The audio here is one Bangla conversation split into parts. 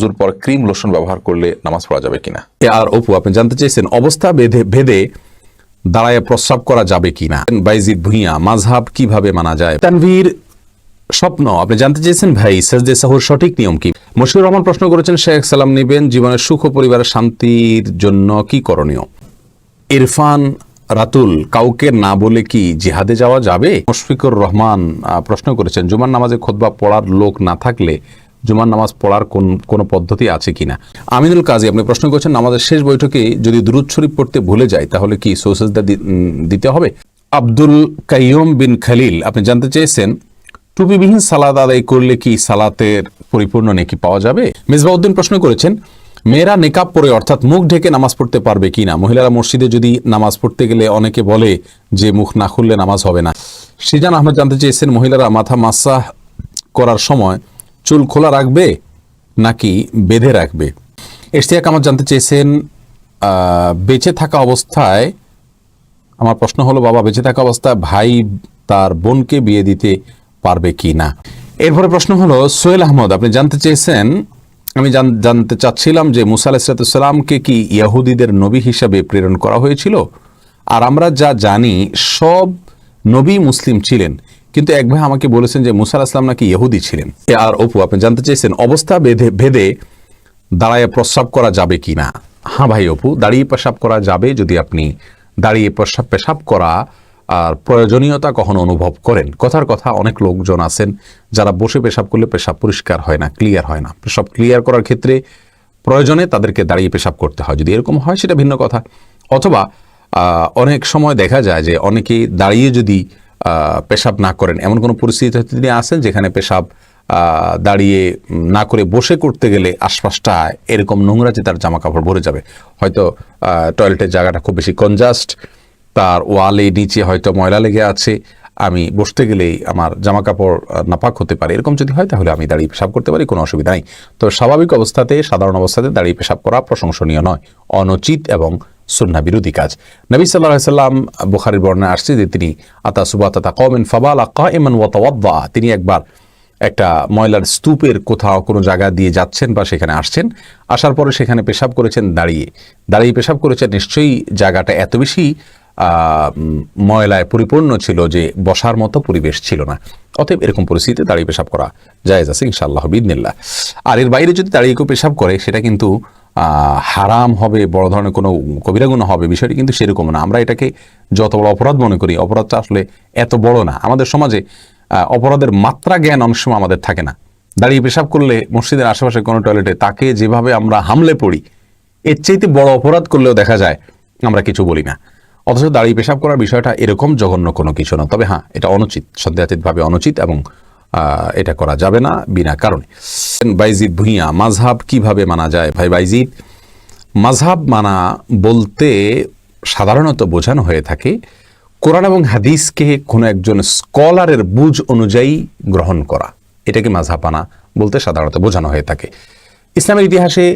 অজুর পর ক্রিম লোশন ব্যবহার করলে নামাজ পড়া যাবে কিনা? আর অপু, আপনি জানতে চেয়েছেন অবস্থা বেঁধে ভেদে দাঁড়ায় প্রস্রাব করা যাবে কিনা? বাইজিদ ভুইয়া মাঝহাব কীভাবে মানা যায়? তানভীর, স্বপ্ন, আপনি জানতে চেয়েছেন? ভাই, সাজদে সাহুর সঠিক নিয়ম কি? মশিউর রহমান প্রশ্ন করেছেন, শেখ সালাম নিবেন জীবনের সুখ পরিবারের শান্তির জন্য কি করণীয়? ইরফান রাতুল, কাউকে না বলে কি জিহাদে যাওয়া যাবে? মুশফিকুর রহমান প্রশ্ন করেছেন, জুমার নামাজে খোদবা পড়ার লোক না থাকলে জুমার নামাজ পড়ার কোন, কোনো পদ্ধতি আছে কিনা? আমিনুল কাজী, আপনি প্রশ্ন করেছেন নামাজের শেষ বৈঠকে যদি দুরুদ শরীফ পড়তে ভুলে যায়, তাহলে কি সোসেজদা দিতে হবে? আব্দুল কাইয়ুম বিন খালিল, আপনি জানতে চেয়েছেন, টুপিবিহীন সালাদ আদায় করলে কি সালাতের পরিপূর্ণ নেকি পাওয়া যাবে? মেজবাউদ্দিন প্রশ্ন করেছেন, মেয়েরা নেকাব পরে অর্থাৎ মুখ ঢেকে নামাজ পড়তে পারবে কিনা? মহিলারা মসজিদে যদি নামাজ পড়তে গেলে অনেকে বলে যে মুখ না খুললে নামাজ হবে না। সিজান আহমেদ জানতে চেয়েছেন, মহিলারা মাথা মাসাহ করার সময় চুল খোলা রাখবে নাকি বেঁধে রাখবে? এশতিয়াক আমার জানতে চেয়েছেন বেঁচে থাকা অবস্থায়, আমার প্রশ্ন হলো, বাবা, বেঁচে থাকা অবস্থায় ভাই তার বোনকে বিয়ে দিতে পারবে কি না এরপরে প্রশ্ন হলো, সোহেল আহমদ, আপনি জানতে চেয়েছেন, আমি জানতে চাচ্ছিলাম যে মুসা আলাহিসামকে কি ইয়াহুদিদের নবী হিসাবে প্রেরণ করা হয়েছিল? আর আমরা যা জানি, সব নবী মুসলিম ছিলেন। কিন্তু এক ভাই আমাকে বলেছেন যে মুসা আসলাম নাকি ইহুদি ছিলেন। আর অপু, আপনি জানতে চেয়েছেন অবস্থা বেঁধে, ভেদে দাঁড়ায় প্রস্রাব করা যাবে কি না? হ্যাঁ ভাই অপু, দাঁড়িয়ে পেশাব করা যাবে যদি আপনি দাঁড়িয়ে প্রস্রাব পেশাব করা আর প্রয়োজনীয়তা কখনো অনুভব করেন। কথার কথা, অনেক লোকজন আছেন যারা বসে পেশাব করলে পেশাব পরিষ্কার হয় না ক্লিয়ার হয় না। পেশাব ক্লিয়ার করার ক্ষেত্রে প্রয়োজনে তাদেরকে দাঁড়িয়ে পেশাব করতে হয়। যদি এরকম হয়, সেটা ভিন্ন কথা। অথবা অনেক সময় দেখা যায় যে অনেকেই দাঁড়িয়ে যদি পেশাব না করেন। এমন কোনো পরিস্থিতি তিনি আছেন যেখানে পেশাব দাঁড়িয়ে না করে বসে করতে গেলে আশপাশটা এরকম নোংরা যে তার জামা কাপড় ভরে যাবে। হয়তো টয়লেটের জায়গাটা খুব বেশি কনজাস্ট, তার ওয়ালে নিচে হয়তো ময়লা লেগে আছে, আমি বসতে গেলেই আমার জামা কাপড় নাপাক হতে পারে। এরকম যদি হয় তাহলে আমি দাঁড়িয়ে পেশাব করতে পারি, কোনো অসুবিধা নেই। তো স্বাভাবিক অবস্থাতে, সাধারণ অবস্থাতে দাঁড়িয়ে পেশাব করা প্রশংসনীয় নয়, অনুচিত এবং সুন্না বিরোধী কাজ। নবী সাল্লাহ সাল্লাম বুখারির বর্ণায় আসছে যে তিনি আতা সুবাত কমেন ফাবাল আকা এমন তিনি একবার একটা ময়লার স্তূপের কোথাও কোনো জায়গা দিয়ে যাচ্ছেন বা সেখানে আসছেন। আসার পরে সেখানে পেশাব করেছেন দাঁড়িয়ে। দাঁড়িয়ে পেশাব করেছেন, নিশ্চয়ই জায়গাটা এত বেশি ময়লায় পরিপূর্ণ ছিল যে বসার মতো পরিবেশ ছিল না। অতএব এরকম পরিস্থিতিতে দাঁড়িয়ে পেশাব করা জায়েজ আছে ইনশাআল্লাহ বিদিনিল্লাহ আর এর বাইরে যদি দাঁড়িয়ে কেউ পেশাব করে, সেটা কিন্তু হারাম হবে, বড় ধরনের কোনো কবিরাগুণ হবে, বিষয়টি কিন্তু সেরকম না। আমরা এটাকে যত বড় অপরাধ মনে করি, অপরাধটা আসলে এত বড় না। আমাদের সমাজে অপরাধের মাত্রা জ্ঞান অনেক সময় আমাদের থাকে না। দাঁড়িয়ে পেশাব করলে মসজিদের আশেপাশে কোনো টয়লেটে তাকে যেভাবে আমরা হামলে পড়ি, এর চাইতে বড় অপরাধ করলেও দেখা যায় আমরা কিছু বলি না। অথচ দাঁড়িয়ে পেশাব করার বিষয়টা এরকম জঘন্য কোনো কিছু না। তবে হ্যাঁ এটা অনুচিত সন্দেহাতীতভাবে অনুচিত এবং এটা করা যাবে না বিনা কারণে। বাইজিদ ভুইয়া মাঝহাব কীভাবে মানা যায়? ভাই বাইজিদ মাঝহাব মানা বলতে সাধারণত বোঝানো হয়ে থাকে, কোরআন এবং হাদিসকে কোনো একজন স্কলারের বুঝ অনুযায়ী গ্রহণ করা। এটাকে মাঝহাব মানা বলতে সাধারণত বোঝানো হয়ে থাকে। ইসলামের ইতিহাসে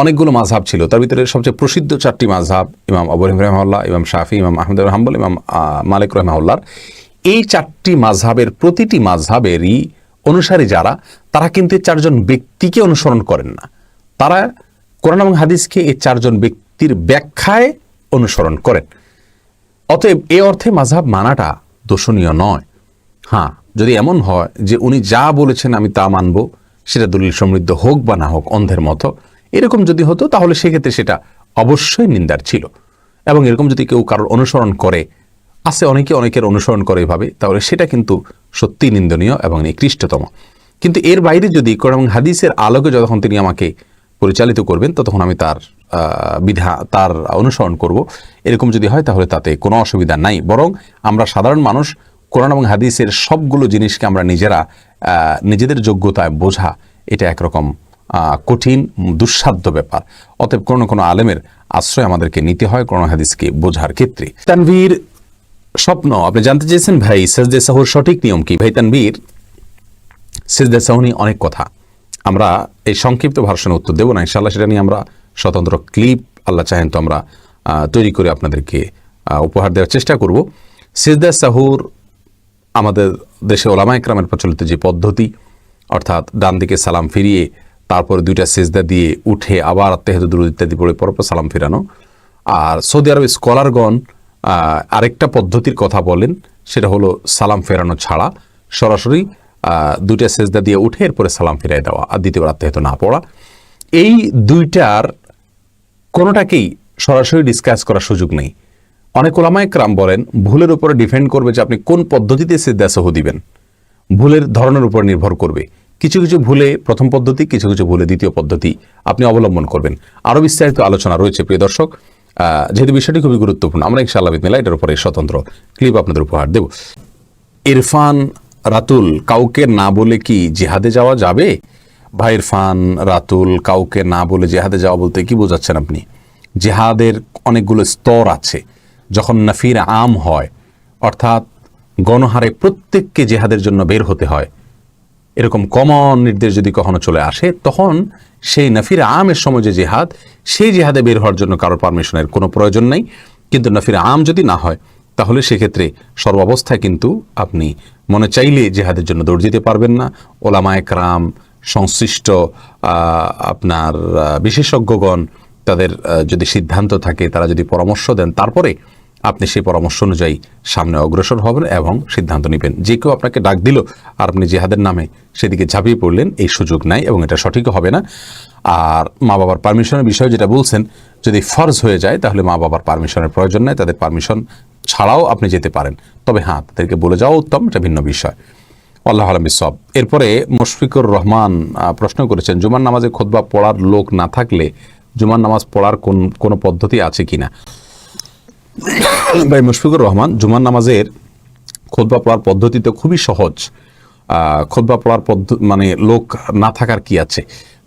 অনেকগুলো মাঝহাব ছিল। তার ভিতরে সবচেয়ে প্রসিদ্ধ চারটি মাঝহাব ইমাম আবু রহিম রহমাল্লাহ ইমাম শাফি, ইমাম আহমদ হাম্বল, ইমাম মালিক রহমাউল্লার এই চারটি মাঝহাবের প্রতিটি মাঝহাবেরই অনুসারী যারা, তারা কিন্তু এই চারজন ব্যক্তিকে অনুসরণ করেন না। তারা কোরআন এবং হাদিসকে এই চারজন ব্যক্তির ব্যাখ্যায় অনুসরণ করেন। অতএব এ অর্থে মাঝহাব মানাটা দোষণীয় নয়। হ্যাঁ যদি এমন হয় যে উনি যা বলেছেন আমি তা মানব, সেটা দলিল সমৃদ্ধ হোক বা না হোক, অন্ধের মতো, এরকম যদি হতো তাহলে সেক্ষেত্রে সেটা অবশ্যই নিন্দার ছিল। এবং এরকম যদি কেউ কারোর অনুসরণ করে আছে অনেকে অনেকের অনুসরণ করে এভাবে, তাহলে সেটা কিন্তু সত্যি নিন্দনীয় এবং নিকৃষ্টতম। কিন্তু এর বাইরে যদি কোরআন হাদিসের আলোকে যতক্ষণ তিনি আমাকে পরিচালিত করবেন, ততক্ষণ আমি তার বিধা, তার অনুসরণ করব। এরকম যদি হয়, তাহলে তাতে কোনো অসুবিধা নাই। বরং আমরা সাধারণ মানুষ, কোরআন এবং হাদিসের সবগুলো জিনিসকে আমরা নিজেরা নিজেদের যোগ্যতায় বোঝা, এটা একরকম কঠিন, দুঃসাধ্য ব্যাপার। অতএব কোনো কোনো আলেমের আশ্রয় আমাদেরকে নিতে হয় কোরআন হাদিসকে বোঝার ক্ষেত্রে। তানভীর স্বপ্ন। আপনি জানতে চেয়েছেন, ভাই, সেজদে সাহুর সঠিক নিয়ম কি? ভাই তানভীর সিজদা সাউনি অনেক কথা। আমরা এই সংক্ষিপ্ত ভার্সনে উত্তর দেবো না ইনশাল্লাহ সেটা নিয়ে আমরা স্বতন্ত্র ক্লিপ আল্লাহ চাহেন তো আমরা তৈরি করে আপনাদেরকে উপহার দেওয়ার চেষ্টা করব। সিজদা সাহুর আমাদের দেশে ওলামা একরামের প্রচলিত যে পদ্ধতি, অর্থাৎ ডান দিকে সালাম ফিরিয়ে তারপরে দুইটা সেজদা দিয়ে উঠে আবার আত্মেহেতু দুরুদ ইত্যাদি পড়ে পরপর সালাম ফিরানো। আর সৌদি আরব স্কলারগণ আরেকটা পদ্ধতির কথা বলেন, সেটা হলো সালাম ফেরানো ছাড়া। সরাসরি দুইটা সেজদা দিয়ে উঠে এরপরে সালাম ফিরাই দেওয়া, আর দ্বিতীয়বার আত্মেহেতু না পড়া। এই দুইটার কোনোটাকেই সরাসরি ডিসকাস করার সুযোগ নেই। অনেক ওলামায় ক্রাম বলেন, ভুলের উপরে ডিপেন্ড করবে যে আপনি কোন পদ্ধতিতে সেজদা সহ দিবেন। ভুলের ধরনের উপর নির্ভর করবে। কিছু কিছু ভুলে প্রথম পদ্ধতি, কিছু কিছু ভুলে দ্বিতীয় পদ্ধতি আপনি অবলম্বন করবেন। আরও বিস্তারিত আলোচনা রয়েছে, প্রিয় দর্শক। যেহেতু বিষয়টি খুবই গুরুত্বপূর্ণ, আমরা ইনশাআল্লাহ বিদিনিল্লাহ এটার উপরে স্বতন্ত্র ক্লিপ আপনাদের উপহার দেব। ইরফান রাতুল, কাউকে না বলে কি জিহাদে যাওয়া যাবে? ভাই ইরফান রাতুল, কাউকে না বলে জেহাদে যাওয়া বলতে কি বোঝাচ্ছেন আপনি? জেহাদের অনেকগুলো স্তর আছে। যখন নাফির আম হয়, অর্থাৎ গণহারে প্রত্যেককে জেহাদের জন্য বের হতে হয় এরকম কমন নির্দেশ যদি কখনো চলে আসে, তখন সেই নাফির আমের সময় যে জেহাদ, সেই জেহাদে বের হওয়ার জন্য কারোর পারমিশনের কোনো প্রয়োজন নেই। কিন্তু নাফির আম যদি না হয়, তাহলে সেক্ষেত্রে সর্বাবস্থায় কিন্তু আপনি মনে চাইলে জেহাদের জন্য দৌড় দিতে পারবেন না। ওলামায় ক্রাম, সংশ্লিষ্ট আপনার বিশেষজ্ঞগণ, তাদের যদি সিদ্ধান্ত থাকে, তারা যদি পরামর্শ দেন, তারপরে আপনি সেই পরামর্শ অনুযায়ী সামনে অগ্রসর হবেন এবং সিদ্ধান্ত নেবেন। যে কেউ আপনাকে ডাক দিল আর আপনি জেহাদের নামে সেদিকে ঝাঁপিয়ে পড়লেন, এই সুযোগ নাই এবং এটা সঠিক হবে না। আর মা বাবার পারমিশনের বিষয়ে যেটা বলছেন, যদি ফরজ হয়ে যায় তাহলে মা বাবার পারমিশনের প্রয়োজন নেই, তাদের পারমিশন ছাড়াও আপনি যেতে পারেন। তবে হ্যাঁ তাদেরকে বলে যাওয়া উত্তম, এটা ভিন্ন বিষয়। আল্লাহ আলম সব। এরপরে মুশফিকুর রহমান প্রশ্ন করেছেন, জুমার নামাজে খোদবা পড়ার লোক না থাকলে জুমার নামাজ পড়ার কোন, কোনো পদ্ধতি আছে কিনা? ভাই, মুশফিকুর রহমান, জুমার নামাজের খোদবা পড়ার পদ্ধতি তো খুবই সহজ। খোদবা পড়ার পদ্ধতি মানে লোক না থাকার কি আছে?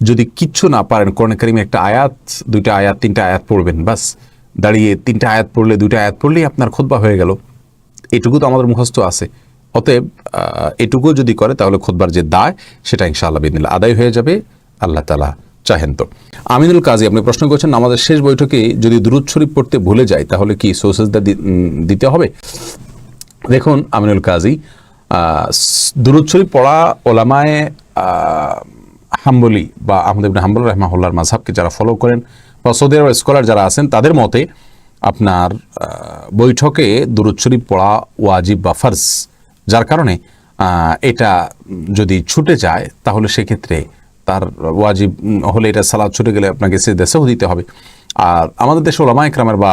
যদি কিচ্ছু না পারেন, কোরআন কারিমে একটা আয়াত, দুইটা আয়াত, তিনটা আয়াত পড়বেন বাস দাঁড়িয়ে তিনটা আয়াত পড়লে, দুইটা আয়াত পড়লেই আপনার খোদবা হয়ে গেল। এটুকু তো আমাদের মুখস্থ আছে। অতএব এটুকু যদি করে, তাহলে খোদবার যে দায়, সেটা ইনশাআল্লাহ বিদিনিল্লাহ আদায় হয়ে যাবে। আল্লাহ তালা চাহেন তো। আমিনুল কাজী, আপনি প্রশ্ন করছেন, আমাদের শেষ বৈঠকে যদি দুরুদ শরীফ পড়তে ভুলে যায় তাহলে কি সোসেসদা দিতে হবে? দেখুন, আমিনুল কাজী দুরুদ শরীফ পড়া ওলামায় হাম্বলি বা আহমদ ইবনে হাম্বল রহমাহুল্লার মাঝহাবকে যারা ফলো করেন বা সৌদি আরব স্কলার যারা আছেন, তাদের মতে আপনার বৈঠকে দুরুদ শরীফ পড়া ওয়াজিব বা ফার্জ। যার কারণে এটা যদি ছুটে যায়, তাহলে সেক্ষেত্রে তার ওয়াজিব হলে এটা সালাদ ছুটে গেলে আপনাকে সে দেশেও দিতে হবে। আর আমাদের দেশে ওলামা একরামের বা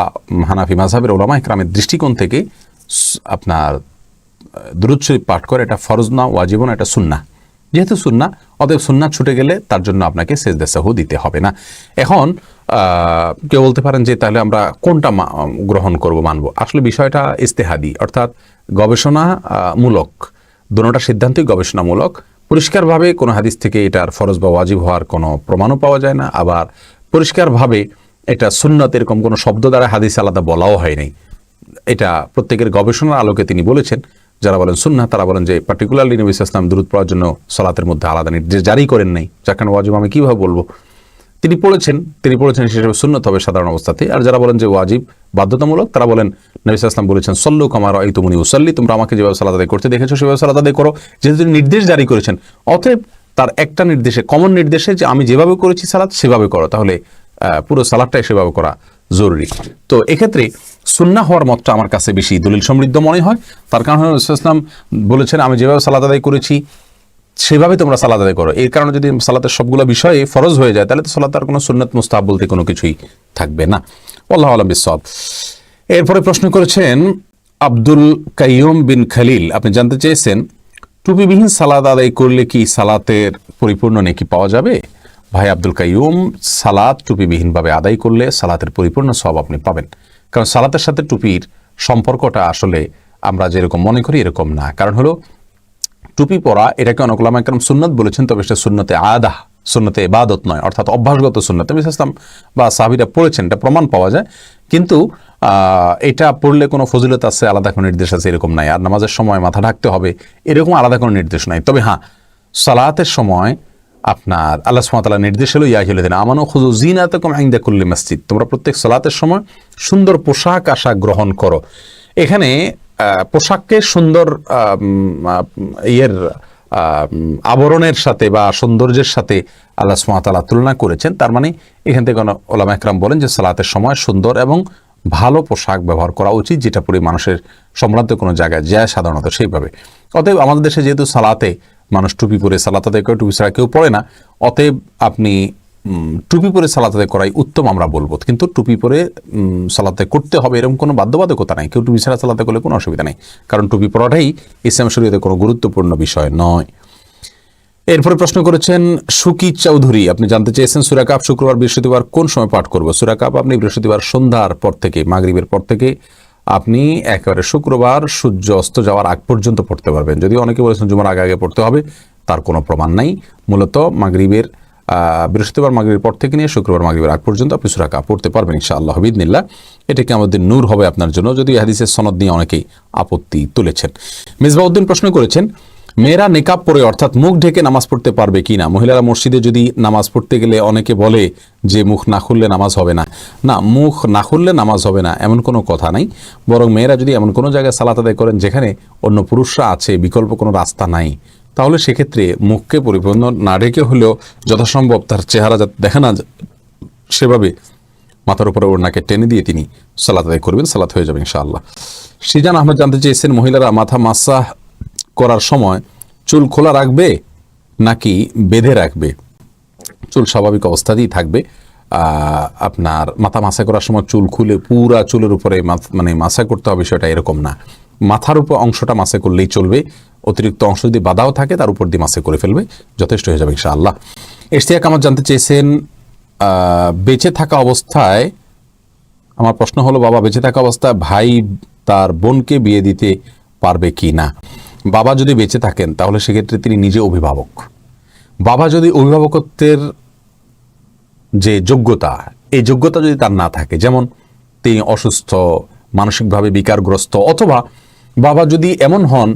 হানাফি মাঝহাবের ওলামা একরামের দৃষ্টিকোণ থেকে আপনার দুরুদ শরীফ পাঠ করে এটা ফরজ না, ওয়াজিব না, এটা সুন্না যেহেতু সুন্না অতএব সুন্না ছুটে গেলে তার জন্য আপনাকে সেজদা সাহু দিতে হবে না। এখন কেউ বলতে পারেন যে তাহলে আমরা কোনটা গ্রহণ করব, মানব? আসলে বিষয়টা ইস্তেহাদি, অর্থাৎ গবেষণামূলক, দুটোটা সিদ্ধান্তই গবেষণামূলক। পরিষ্কারভাবে কোনো হাদিস থেকে এটার ফরজ বা ওয়াজিব হওয়ার কোনো প্রমাণও পাওয়া যায় না। আবার পরিষ্কারভাবে এটা সুন্নত এরকম কোনো শব্দ দ্বারা হাদিস আলাদা বলাও হয়নি এটা প্রত্যেকের গবেষণার আলোকে তিনি বলেছেন, যারা বলেন সুন্না তারা বলেন যে পার্টিকুলারলি নবী ইসলাম দূরত পাওয়ার জন্য সলাতের মধ্যে আলাদা নির্দেশ জারি করেন নাই। যাকান ওয়াজিব আমি কীভাবে বলব? তিনি পড়েছেন তিনি পড়েছেন হিসেবে সুন্নত হবে সাধারণ অবস্থাতে আর যারা বলেন যে ওয়াজিব, বাধ্যতামূলক, তারা বলেন, নবী ইসলাম বলেছেন, সল্লু কামার এই তুমনি উসল্লি তোমরা আমাকে যেভাবে সালাদ আদায় করতে দেখেছ, সেভাবে সালাদ আদায় করো। যেহেতু তিনি নির্দেশ জারি করেছেন, অতএব তার একটা নির্দেশে কমন নির্দেশে যে আমি যেভাবে করেছি সালাদ সেভাবে করো। তাহলে পুরো সালাদটাই সেভাবে করা জরুরি। তো এক্ষেত্রে সুন্না হওয়ার মতটা আমার কাছে বেশি দলিল সমৃদ্ধ মনে হয়। তার কারণ ইসলাম বলেছেন, আমি যেভাবে সালাদ আদায় করেছি সেভাবে তোমরা সালাদ আদায় করো। এর কারণে যদি সালাতের সবগুলো বিষয়ে ফরজ হয়ে যায়, তাহলে তো সালাত আর কোনো সুন্নত, মুস্তাহাব বলতে কোনো কিছুই থাকবে না। আল্লাহ আলম বিসব এরপরে প্রশ্ন করেছেন আব্দুল কাইয়ুম বিন খালিল, আপনি জানতে চেয়েছেন, টুপিবিহীন সালাদ আদায় করলে কি সালাতের পরিপূর্ণ নেকি পাওয়া যাবে? ভাই আব্দুল কাইয়ুম সালাদ টুপিবিহীনভাবে আদায় করলে সালাতের পরিপূর্ণ সব আপনি পাবেন। কারণ সালাতের সাথে টুপির সম্পর্কটা আসলে আমরা যেরকম মনে করি, এরকম না। কারণ হলো টুপি পরা এটাকে অনেক ওলামা একরাম সুন্নত বলেছেন তবে সেটা সুন্নতে আদা সুন্নতে ইবাদত নয় অর্থাৎ অভ্যাসগত সুন্নত নবী ইসলাম বা সাহাবিরা পড়েছেন এটা প্রমাণ পাওয়া যায় কিন্তু এটা পড়লে কোনো ফজিলত আছে আলাদা কোনো নির্দেশ আছে এরকম নাই আর নামাজের সময় মাথা ঢাকতে হবে এরকম আলাদা কোনো নির্দেশ নাই তবে হ্যাঁ সালাতের সময় আপনার আল্লাহ সুমাতালা নির্দেশ হলো ইয়া দিন আমানো খুজু জিনাতে কম আইন্দা করলে মসজিদ তোমরা প্রত্যেক সালাতের সময় সুন্দর পোশাক আশাক গ্রহণ করো এখানে পোশাককে সুন্দর ইয়ের আবরণের সাথে বা সৌন্দর্যের সাথে আল্লাহ সুমাতালা তুলনা করেছেন। তার মানে এখান থেকে ওলামা একরাম বলেন যে সালাতের সময় সুন্দর এবং ভালো পোশাক ব্যবহার করা উচিত, যেটা পরে মানুষের সম্ভ্রান্ত কোনো জায়গায় যায় সাধারণত সেইভাবে। অতএব আমাদের দেশে যেহেতু সালাতে মানুষ টুপি পরে, সালাত করে, টুপি ছাড়া কেউ পড়ে না, অতএব আপনি টুপি পরে সালাত করাই উত্তম আমরা বলব। কিন্তু টুপি পরে সালাতে করতে হবে এরকম কোনো বাধ্যবাধকতা নাই। কেউ টুপি ছাড়া সালাতে করলে কোনো অসুবিধা নেই। কারণ টুপি পরাটাই ইসলাম শরীয়তে কোনো গুরুত্বপূর্ণ বিষয় নয়। এরপরে প্রশ্ন করেছেন, সুকি চৌধুরী, আপনি জানতে চেয়েছেন সুরাকাপ শুক্রবার, বৃহস্পতিবার কোন সময় পাঠ করব? সুরাকাপ আপনি বৃহস্পতিবার সন্ধ্যার পর থেকে, মাগরিবের পর থেকে, আপনি একেবারে শুক্রবার সূর্য অস্ত যাওয়ার আগ পর্যন্ত পড়তে পারবেন। যদি অনেকে বলেছেন জুমার আগে আগে পড়তে হবে, তার কোনো প্রমাণ নাই। মূলত মাগরিবের বৃহস্পতিবার মাগরিবের পর থেকে নিয়ে শুক্রবার মাগরিবের আগ পর্যন্ত আপনি সুরাকা পড়তে পারবেন ইনশাআল্লাহ বিদিনিল্লা এটা কি আমাদের নূর হবে আপনার জন্য যদি হাদিসের সনদ নিয়ে অনেকেই আপত্তি তুলেছেন। মিসবাউদ্দিন প্রশ্ন করেছেন, মেয়েরা নেকাব পরে অর্থাৎ মুখ ঢেকে নামাজ পড়তে পারবে কি না মহিলারা মসজিদে যদি নামাজ পড়তে গেলে অনেকে বলে যে মুখ না খুললে নামাজ হবে না। না, মুখ না খুললে নামাজ হবে না, এমন কোনো কথা নাই। বরং মেয়েরা যদি এমন কোনো জায়গায় সালাত আদায় করেন যেখানে অন্য পুরুষরা আছে, বিকল্প কোনো রাস্তা নাই। তাহলে সেক্ষেত্রে মুখকে পরিপূর্ণ না ঢেকে হলেও যথাসম্ভব তার চেহারা যাতে দেখা না সেভাবে মাথার উপরে ওড়নাকে টেনে দিয়ে তিনি সালাত আদায় করবেন, সালাত হয়ে যাবে ইনশাআল্লাহ। সিজান আহমেদ জানতে চেয়েছেন, মহিলারা মাথা মাসাহ করার সময় চুল খোলা রাখবে নাকি বেঁধে রাখবে? চুল স্বাভাবিক অবস্থাতেই থাকবে। আপনার মাথা মাসা করার সময় চুল খুলে পুরা চুলের উপরে মানে মাসা করতে হবে, সেটা এরকম না। মাথার উপর অংশটা মাসে করলেই চলবে। অতিরিক্ত অংশ যদি বাধাও থাকে, তার উপর দিয়ে মাসে করে ফেলবে। যথেষ্ট হয়ে যাবে ইনশাআল্লাহ। এশতিয়াক, আমার জানতে চেয়েছেন বেঁচে থাকা অবস্থায়, আমার প্রশ্ন হলো, বাবা, বেঁচে থাকা অবস্থায় ভাই তার বোনকে বিয়ে দিতে পারবে কি না? বাবা যদি বেঁচে থাকেন, তাহলে সেক্ষেত্রে তিনি নিজে অভিভাবক। বাবা যদি অভিভাবকত্বের যে যোগ্যতা, এই যোগ্যতা যদি তার না থাকে, যেমন তিনি অসুস্থ, মানসিকভাবে বিকারগ্রস্ত, অথবা বাবা যদি এমন হন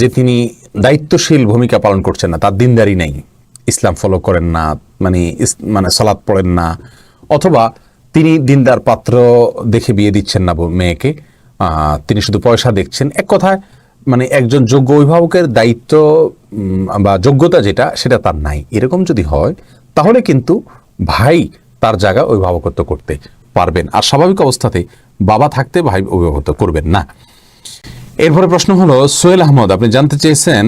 যে তিনি দায়িত্বশীল ভূমিকা পালন করছেন না, তার দিনদারি নেই। ইসলাম ফলো করেন না মানে মানে সলাৎ পড়েন না, অথবা তিনি দিনদার পাত্র দেখে বিয়ে দিচ্ছেন না মেয়েকে তিনি শুধু পয়সা দেখছেন। এক কথায় মানে একজন যোগ্য অভিভাবকের দায়িত্ব বা যোগ্যতা যেটা, সেটা তার নাই। এরকম যদি হয়, তাহলে কিন্তু ভাই তার জায়গায় অভিভাবকত্ব করতে পারবেন। আর স্বাভাবিক অবস্থাতে বাবা থাকতে ভাই অভিভাবকত্ব করবেন না। এরপরে প্রশ্ন হলো, সোহেল আহমদ, আপনি জানতে চেয়েছেন,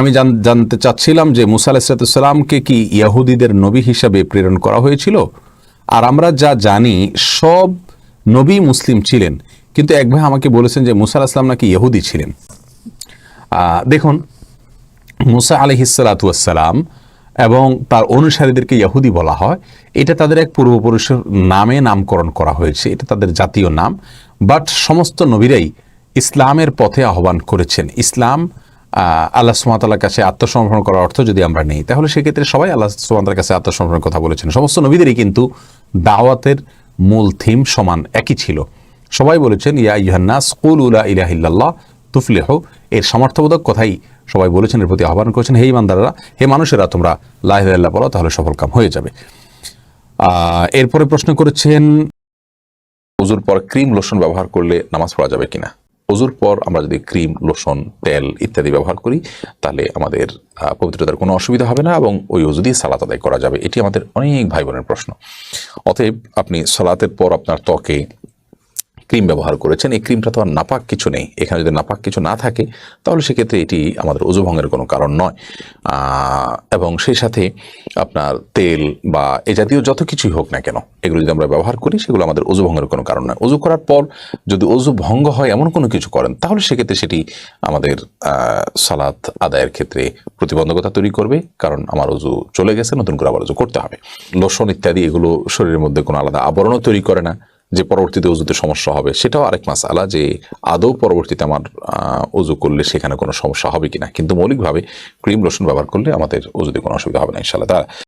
আমি জানতে চাচ্ছিলাম যে মুসা আলাহিসামকে কি ইয়াহুদিদের নবী হিসাবে প্রেরণ করা হয়েছিল? আর আমরা যা জানি, সব নবী মুসলিম ছিলেন। কিন্তু এক ভাই আমাকে বলেছেন যে মুসা আসলাম নাকি ইহুদি ছিলেন। দেখুন, মুসা আলহিসালাম এবং তার অনুসারীদেরকে ইহুদি বলা হয়, এটা তাদের এক পূর্বপুরুষের নামে নামকরণ করা হয়েছে, এটা তাদের জাতীয় নাম। বাট সমস্ত নবীরাই ইসলামের পথে আহ্বান করেছেন। ইসলাম আল্লাহ সুমাতালার কাছে আত্মসমর্পণ করার অর্থ যদি আমরা নেই, তাহলে সেক্ষেত্রে সবাই আল্লাহ সুমাতার কাছে আত্মসমর্পণের কথা বলেছেন। সমস্ত নবীদেরই কিন্তু দাওয়াতের মূল থিম সমান একই ছিল। সবাই বলেছেন, ইয়া ইহান্নাস কুল উলা ইলাহিল্লাহ তুফলেহ। এর সমর্থবোধক কথাই সবাই বলেছেন, এর প্রতি আহ্বান করেছেন। হে ইমানদাররা, হে মানুষেরা, তোমরা লাহিল্লাহ বলো তাহলে সফল কাম হয়ে যাবে। এরপরে প্রশ্ন করেছেন পর ক্রিম, লোশন ব্যবহার করলে নামাজ পড়া যাবে কিনা? অজুর পর আমরা যদি ক্রিম, লোশন, তেল ইত্যাদি ব্যবহার করি, তাহলে আমাদের পবিত্রতার কোনো অসুবিধা হবে না এবং ওই অজু দিয়ে সালাত আদায় করা যাবে। এটি আমাদের অনেক ভাই বোনের প্রশ্ন। অতএব আপনি সালাতের পর আপনার ত্বকে ক্রিম ব্যবহার করেছেন, এই ক্রিমটা তো আর নাপাক কিছু নেই। এখানে যদি নাপাক কিছু না থাকে, তাহলে সেক্ষেত্রে এটি আমাদের ওজু ভঙ্গের কোনো কারণ নয়। এবং সেই সাথে আপনার তেল বা এ জাতীয় যত কিছুই হোক না কেন, এগুলো যদি আমরা ব্যবহার করি, সেগুলো আমাদের ওজু ভঙ্গের কোনো কারণ নয়। ওজু করার পর যদি ওজু ভঙ্গ হয়, এমন কোনো কিছু করেন, তাহলে সেক্ষেত্রে সেটি আমাদের সালাত আদায়ের ক্ষেত্রে প্রতিবন্ধকতা তৈরি করবে, কারণ আমার ওজু চলে গেছে, নতুন করে আবার ওজু করতে হবে। লোশন ইত্যাদি, এগুলো শরীরের মধ্যে কোনো আলাদা আবরণও তৈরি করে না। যে পরবর্তীতে উজুতে সমস্যা হবে, সেটাও আরেক মাস আলা যে আদৌ পরবর্তীতে আমার উজু করলে সেখানে কোনো সমস্যা হবে কিনা। কিন্তু মৌলিকভাবে ক্রিম, লোশন ব্যবহার করলে আমাদের উজুতে কোনো অসুবিধা হবে না ইনশাল্লাহ তা